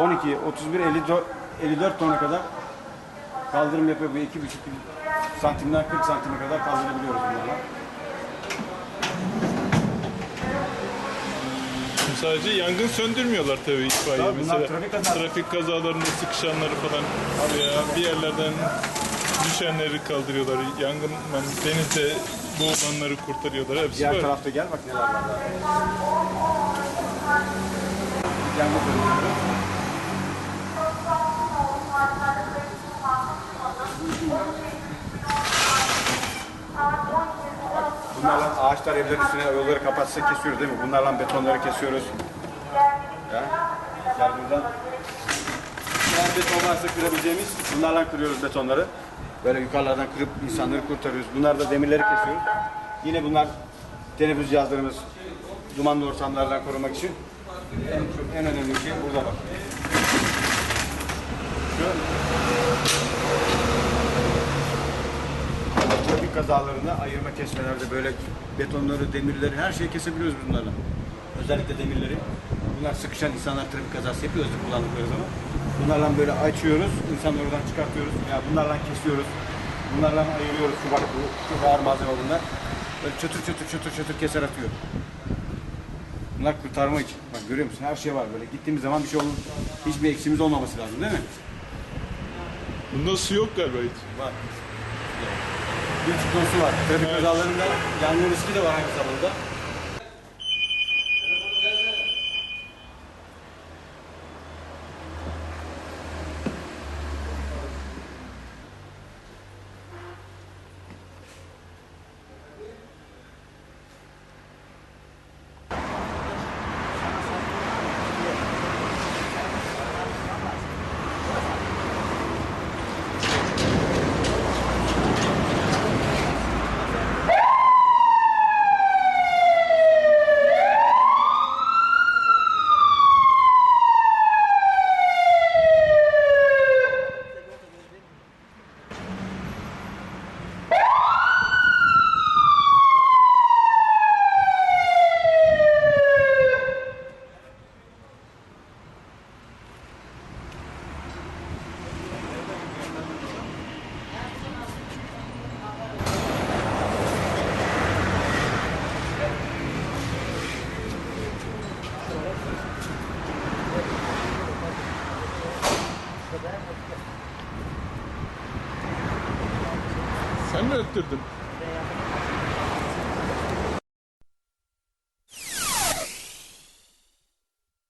12, 31, 54, 54 tona kadar kaldırım yapıyor. Bu 2,5 santimden 40 santime kadar kaldırabiliyoruz bunlarla. Sadece yangın söndürmüyorlar tabii itfaiye. Tabii bunlar Mesela trafik kazaları. trafik kazalarında sıkışanları falan veya bir yerlerden düşenleri kaldırıyorlar. Yangın yani denizde boğulanları kurtarıyorlar. Hepsi Diğer böyle. tarafta gel bak neler var. Yangın söndürüyoruz. Bunlarla ağaçlar evlerin üstüne yolları kapatsa kesiyoruz değil mi? Bunlarla betonları kesiyoruz. Ya, yani buradan eğer beton varsa kırabileceğimiz bunlarla kırıyoruz betonları. Böyle yukarılardan kırıp insanları kurtarıyoruz. Bunlar da demirleri kesiyoruz. Yine bunlar teneffüs cihazlarımız dumanlı ortamlardan korumak için en, en önemli şey burada bak. Şu kazalarında ayırma kesmelerde böyle betonları, demirleri her şeyi kesebiliyoruz bunlarla. Özellikle demirleri. Bunlar sıkışan insanlar trafik kazası yapıyor hızlı kullandıkları zaman. Bunlarla böyle açıyoruz, insanları oradan çıkartıyoruz. Ya bunlarla kesiyoruz. Bunlarla ayırıyoruz. Şu bak bu çok ağır malzeme bunlar. Böyle çatır çatır çatır çatır keser atıyor. Bunlar kurtarma için. Bak görüyor musun? Her şey var böyle. Gittiğimiz zaman bir şey olur. Hiçbir eksiğimiz olmaması lazım değil mi? Bunda su yok galiba hiç. Var. Bir çıkması var. Trafik kazalarında yangın riski de var aynı zamanda. Sen mi öttürdün?